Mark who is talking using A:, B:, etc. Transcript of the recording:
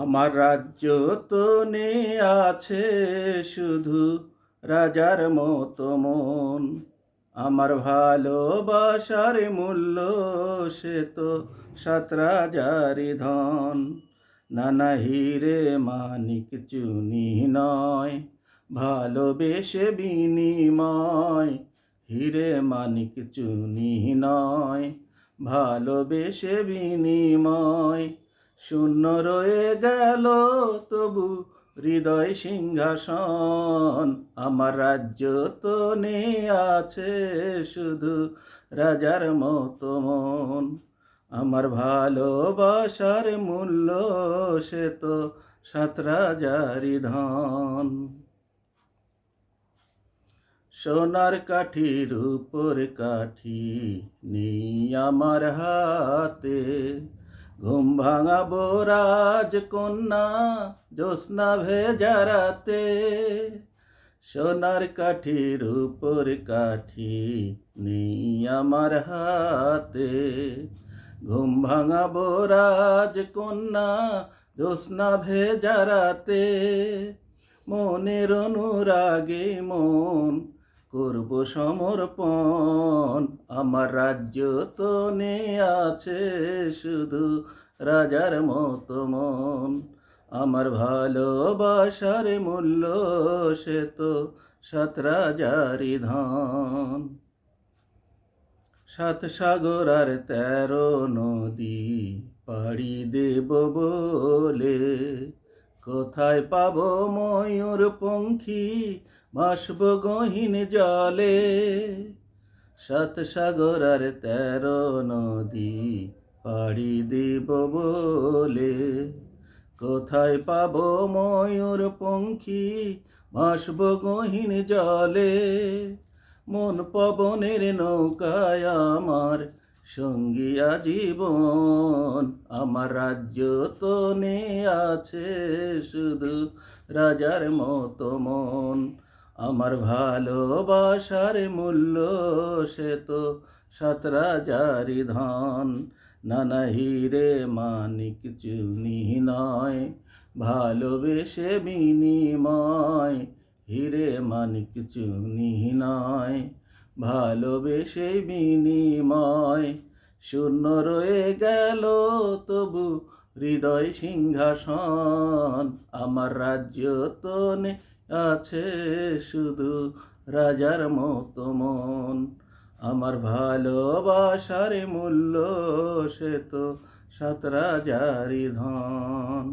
A: আমার রাজ্য তো আছে শুধু রাজার মতো মন। আমার ভালোবাসার মূল্য সে তো সাত রাজারি ধন। নানা হিরে মানিক চুনি নয়, ভালোবেসে বিনিময়। হিরে মানিক চুনি নয়, ভালোবেসে বিনিময়। শূন্য রয়ে গেল তবু হৃদয় সিংহাসন। আমার রাজ্য তো নে আছে শুধু রাজার মতো মন। আমার ভালোবাসার মূল্য সে তো সাত রাজারি ধন। সোনার কাঠির উপর কাঠি নেই আমার হাতে। ঘুম ভাঙাবো রাজ কন্যা জ্যোৎস্না ভেজা রাতে। সোনার কাঠির উপর কাঠি নেই আমার হাতে। ঘুম ভাঙাবো রাজ কন্যা জ্যোৎস্না ভেজা রাতে। মনের অনুরাগে মন করব সমর্পণ। আমার রাজ্য তো নে আছে শুধু রাজার মতো মন। আমার ভালোবাসার মূল্য সে তো সাত রাজারি ধন। সাত সাগর আর তেরো নদী পাড়ি দেব বলে। কোথায় পাব ময়ূর পঙ্খী ভাসব গহীন জলে? সাত সাগর আর তেরো নদী পাড়ি দেব বলে। কোথায় পাব ময়ূর পঙ্খী, ভাসব গহীন জলে। মন পবনের নৌকায় আমার সঙ্গী আজীবন, আমার রাজ্য তো নে আছে শুধু রাজার মতো মন। আমার ভালোবাসার মূল্য সে তো সাত রাজারি ধন। নানা হিরে মানিক চুনি নয়, ভালোবেসে বিনিময়। হিরে মানিক চুনি নয়, ভালোবেসে বিনিময়। শূন্য রয়ে গেল তবু হৃদয় সিংহাসন। আমার রাজ্য তো নে আছে শুধু রাজার মতো মন। আমার ভালোবাসার মূল্য সে তো সাত রাজারি ধন।